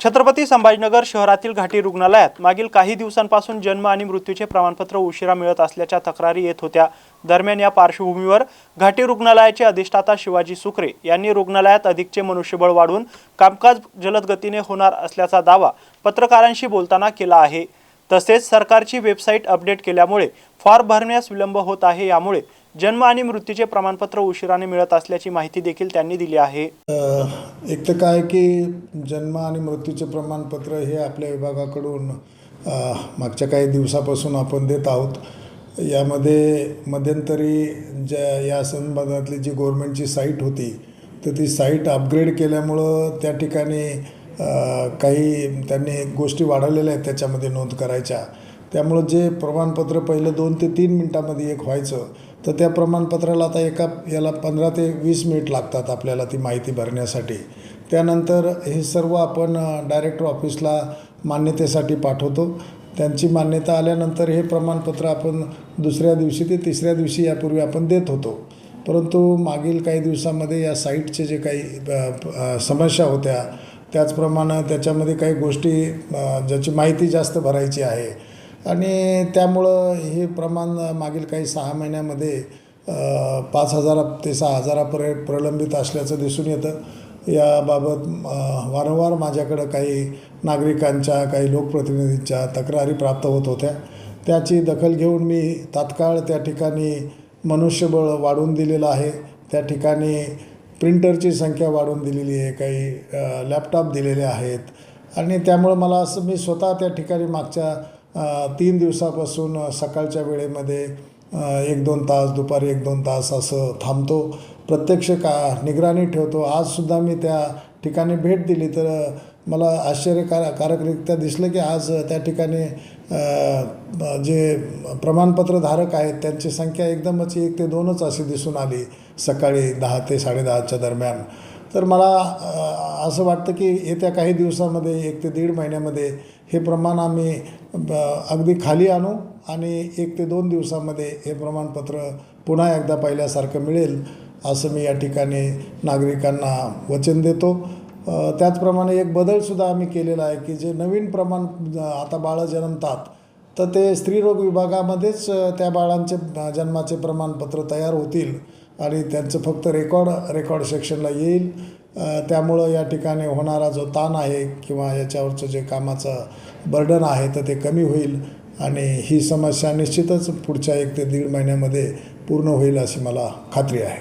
छत्रपती संभाजीनगर शहरातील घाटी रुग्णालयात मागील काही दिवसांपासून जन्म आणि मृत्यूचे प्रमाणपत्र उशिरा मिळत असल्याच्या तक्रारी येत होत्या. दरम्यान या पार्श्वभूमीवर घाटी रुग्णालयाचे अधिष्ठाता शिवाजी सुकरे यांनी रुग्णालयात अधिकचे मनुष्यबळ वाढवून कामकाज जलद गतीने होणार असल्याचा दावा पत्रकारांशी बोलताना केला आहे. तसेच सरकारची वेबसाईट अपडेट केल्यामुळे फॉर्म भरण्यास विलंब होत आहे यामुळे जन्म आणि मृत्यूचे प्रमाणपत्र उशिराने मिळत असल्याची माहिती देखील त्यांनी दिली आहे. एक तर काय की जन्म आणि मृत्यूचे प्रमाणपत्र हे आपल्या विभागाकडून मागच्या काही दिवसापासून आपण देत आहोत. यामध्ये मध्यंतरी ज्या या संदर्भातली जी गव्हर्मेंटची साईट होती तर ती साईट अपग्रेड केल्यामुळं त्या ठिकाणी काही त्यांनी गोष्टी वाढवलेल्या आहेत त्याच्यामध्ये नोंद करायच्या. त्यामुळं जे प्रमाणपत्र पहिलं दोन ते तीन मिनटामध्ये एक व्हायचं तर त्या प्रमाणपत्राला आता एका याला पंधरा ते वीस मिनिट लागतात आपल्याला ती माहिती भरण्यासाठी. त्यानंतर हे सर्व आपण डायरेक्टर ऑफिसला मान्यतेसाठी पाठवतो. त्यांची मान्यता आल्यानंतर हे प्रमाणपत्र आपण दुसऱ्या दिवशी ते तिसऱ्या दिवशी यापूर्वी आपण देत होतो. परंतु मागील काही दिवसामध्ये या साईटचे जे काही समस्या होत्या त्याचप्रमाणे त्याच्यामध्ये काही गोष्टी ज्याची माहिती जास्त भरायची आहे आणि त्यामुळं हे प्रमाण मागील काही सहा महिन्यामध्ये पाच हजार ते सहा हजारापर्यंत प्रलंबित असल्याचं दिसून येतं. याबाबत वारंवार माझ्याकडं काही नागरिकांच्या काही लोकप्रतिनिधींच्या तक्रारी प्राप्त होत होत्या. त्याची दखल घेऊन मी तात्काळ त्या ठिकाणी मनुष्यबळ वाढवून दिलेलं आहे. त्या ठिकाणी प्रिंटरची संख्या वाढवून दिलेली आहे. काही लॅपटॉप दिलेले आहेत. आणि त्यामुळं मला असं मी स्वतः त्या ठिकाणी मागच्या तीन दिवसापासून सकाळच्या वेळेमध्ये एक दोन तास दुपारी एक दोन तास असं थांबतो. प्रत्यक्ष का निगराणी ठेवतो. आजसुद्धा मी त्या ठिकाणी भेट दिली तर मला आश्चर्यकार कारकरित्या दिसलं की आज त्या ठिकाणी जे प्रमाणपत्रधारक आहेत त्यांची संख्या एकदमच एक ते दोनच अशी दिसून आली सकाळी दहा ते साडेदहाच्या दरम्यान. तर मला असं वाटतं की येत्या काही दिवसामध्ये एक ते दीड महिन्यामध्ये हे प्रमाण आम्ही ब- अगदी खाली आणू आणि एक ते दोन दिवसामध्ये हे प्रमाणपत्र पुन्हा एकदा पहिल्यासारखं मिळेल असं मी या ठिकाणी नागरिकांना वचन देतो. त्याचप्रमाणे एक बदलसुद्धा आम्ही केलेला आहे की जे नवीन प्रमाण आता बाळं जन्मतात तर ते स्त्रीरोग विभागामध्येच त्या बाळांचे जन्माचे प्रमाणपत्र तयार होतील. आणि त्यांचं फक्त रेकॉर्ड रेकॉर्ड सेक्शनला येईल. त्यामुळं या ठिकाणी होणारा जो ताण आहे किंवा याच्यावरचं जे कामाचं बर्डन आहे तर ते कमी होईल. आणि ही समस्या निश्चितच पुढच्या एक ते दीड महिन्यामध्ये पूर्ण होईल अशी मला खात्री आहे.